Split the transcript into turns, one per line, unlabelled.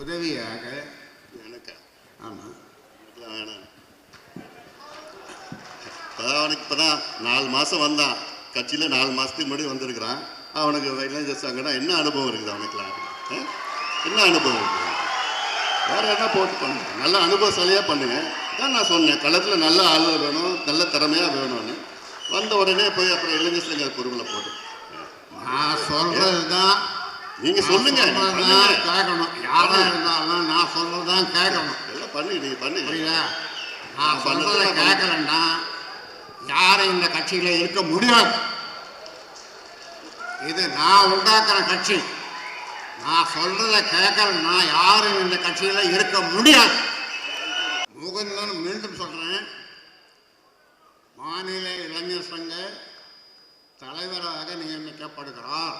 உதவியாக
எனக்கா?
ஆமாம்
வேணாம். இப்போதான் அவனுக்கு இப்போதான் நாலு மாதம் வந்தான். கட்சியில் நாலு மாதத்துக்கு முன்னாடி வந்திருக்கிறான். அவனுக்கு இளைஞர் சங்கம்னா என்ன அனுபவம் இருக்குது அவனுக்குலாம்? என்ன அனுபவம் இருக்குது வேற என்ன போட்டு பண்ணுங்க? நல்ல அனுபவசாலியாக பண்ணுங்க. தான் நான் சொன்னேன். களத்தில் நல்ல ஆள் வேணும் நல்ல திறமையாக வேணும்னு. வந்த உடனே போய் அப்புறம் இளைஞர் சங்க பொறுப்பில் போட்டு.
நான் சொல்றது தான்
நீங்க சொல்லுங்க.
கேட்கணும். யாரா இருந்தாலும் நான் சொல்றது தான் கேட்கணும்.
எல்லாம் பண்ணி நீங்க பண்ணுங்க
புரியுதா? நான் சொல்றத கேட்கலன்னா யாரும் இந்த கட்சியில இருக்க முடியாது. இது நான் உண்டாக்குற கட்சி. நான் சொல்றத கேட்கலன்னா யாரும் இந்த கட்சியில இருக்க முடியாது. முகுந்தன் மீண்டும் சொல்றேன். மாநில இளைஞர் சங்க தலைவராக நியமிக்கப்படுகிறார்.